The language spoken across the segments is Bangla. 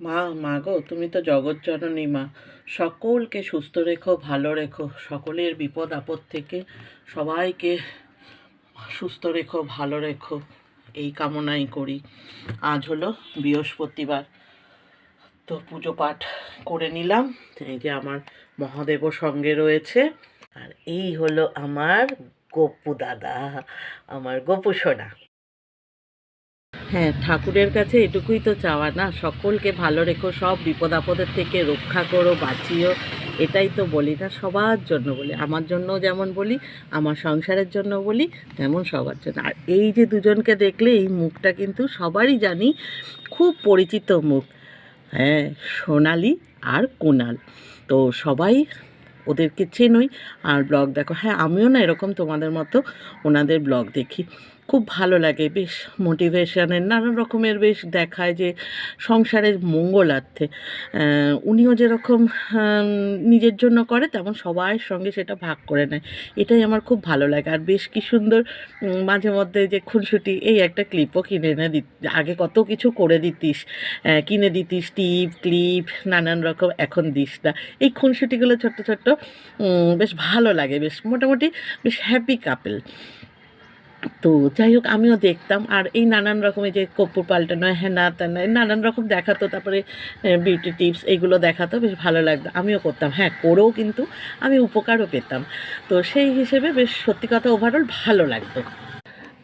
মা মা গো, তুমি তো জগৎজননী মা। সকলকে সুস্থ রেখো, ভালো রেখো। সকলের বিপদ আপদ থেকে সবাইকে সুস্থ রেখো, ভালো রেখো। এই কামনাই করি। আজ হলো বৃহস্পতিবার। তো পুজো পাঠ করে নিলাম। এই যে আমার মহাদেব সঙ্গে রয়েছে। আর এই হলো আমার গপু দাদা, আমার গপু সোনা। হ্যাঁ ঠাকুরের কাছে এটুকুই তো চাওয়া, না? সকলকে ভালো রেখো, সব বিপদ আপদের থেকে রক্ষা করো, বাঁচিও, এটাই তো বলি না সবার জন্য বলি। আমার জন্য যেমন বলি, আমার সংসারের জন্য বলি, তেমন সবার জন্য। আর এই যে দুজনকে দেখলে, এই মুখটা কিন্তু সবারই জানি খুব পরিচিত মুখ। হ্যাঁ সোনালি আর কোনাল। তো সবাই ওদেরকে চেনই। আর ব্লগ দেখো হ্যাঁ আমিও না এরকম তোমাদের মতো ওনাদের ব্লগ দেখি। খুব ভালো লাগে। বেশ মোটিভেশনের নানান রকমের বেশ দেখায় যে সংসারের মঙ্গলার্থে। উনিও যেরকম নিজের জন্য করে তেমন সবার সঙ্গে সেটা ভাগ করে নেয়। এটাই আমার খুব ভালো লাগে। আর বেশ কি সুন্দর মাঝে মধ্যে যে খুনসুটি, এই একটা ক্লিপও কিনে এনে দিত আগে কত কিছু করে দিতিস। কিনে দিতিস টিপ, ক্লিপ, নানান রকম, এখন দিস না। এই খুনসুটিগুলো ছোট্ট ছোট্ট বেশ ভালো লাগে। বেশ মোটামুটি, বেশ হ্যাপি কাপেল তো যাই হোক, আমিও দেখতাম। আর এই নানান রকমের যে কপ্পুর পাল্টানো হ্যানা ত্যানা নানান রকম দেখাতো। তারপরে বিউটি টিপস এগুলো দেখাতো, বেশ ভালো লাগতো। আমিও করতাম। হ্যাঁ করেও কিন্তু আমি উপকারও পেতাম। তো সেই হিসেবে বেশ সত্যি কথা ওভারঅল ভালো লাগতো।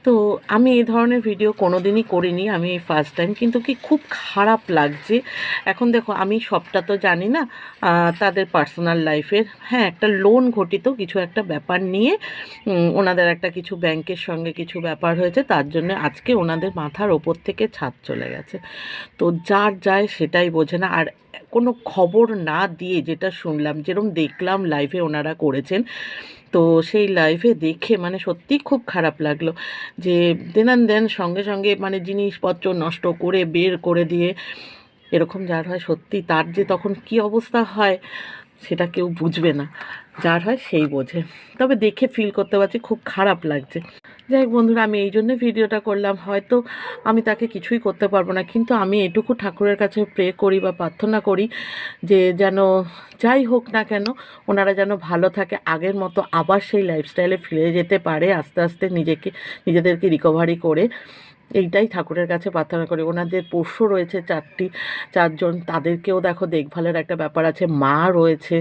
তো আমি এই ধরনের ভিডিও কোনো দিনই করিনি, আমি ফার্স্ট টাইম কিন্তু কি খুব খারাপ লাগছে। এখন দেখো, আমি সবটা তো জানি না তাদের পার্সোনাল লাইফের হ্যাঁ একটা লোন ঘটিত, কিছু একটা ব্যাপার নিয়ে ওনাদের একটা কিছু ব্যাংকের সঙ্গে কিছু ব্যাপার হয়েছে, তার জন্য আজকে ওনাদের মাথার ওপর থেকে ছাদ চলে গেছে। তো যার যায় সেটাই বোঝে না। আর কোনো খবর না দিয়ে যেটা শুনলাম যেরকম দেখলাম লাইভে ওনারা করেছেন তো সেই লাইভে দেখে মানে সত্যি খুব খারাপ লাগল যে দেনান দেন সঙ্গে সঙ্গে মানে জিনিসপত্র নষ্ট করে, বের করে দিয়ে এরকম যার হয় সত্যি তার যে তখন কি অবস্থা হয় সেটা কেউ বুঝবে না। যার হয় সেই বোঝে। তবে দেখে ফিল করতে পারছি খুব খারাপ লাগছে। যাই হোক বন্ধুরা, আমি এই জন্য ভিডিওটা করলাম। হয়তো আমি তাকে কিছুই করতে পারব না, কিন্তু আমি এটুকু ঠাকুরের কাছে প্রে করি বা প্রার্থনা করি যে যেন যাই হোক না কেন, ওনারা যেন ভালো থাকে। আগের মতো আবার সেই লাইফস্টাইলে ফিরে যেতে পারে, আস্তে আস্তে নিজেকে, নিজেদেরকে রিকভারি করে। এইটাই ঠাকুরের কাছে প্রার্থনা করি। ওনাদের পোষ্য রয়েছে চারটি, চারজন। তাদেরকেও দেখো দেখভালের একটা ব্যাপার আছে, মা রয়েছে।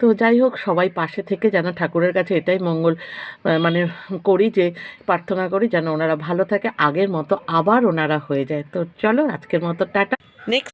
তো যাই হোক, সবাই পাশে থেকে যেন ঠাকুরের কাছে এটাই মঙ্গল মানে করি যে, প্রার্থনা করি যেন ওনারা ভালো থাকে, আগের মতো আবার ওনারা হয়ে যায়। তো চলো আজকের মতো টাটা। নেক্সট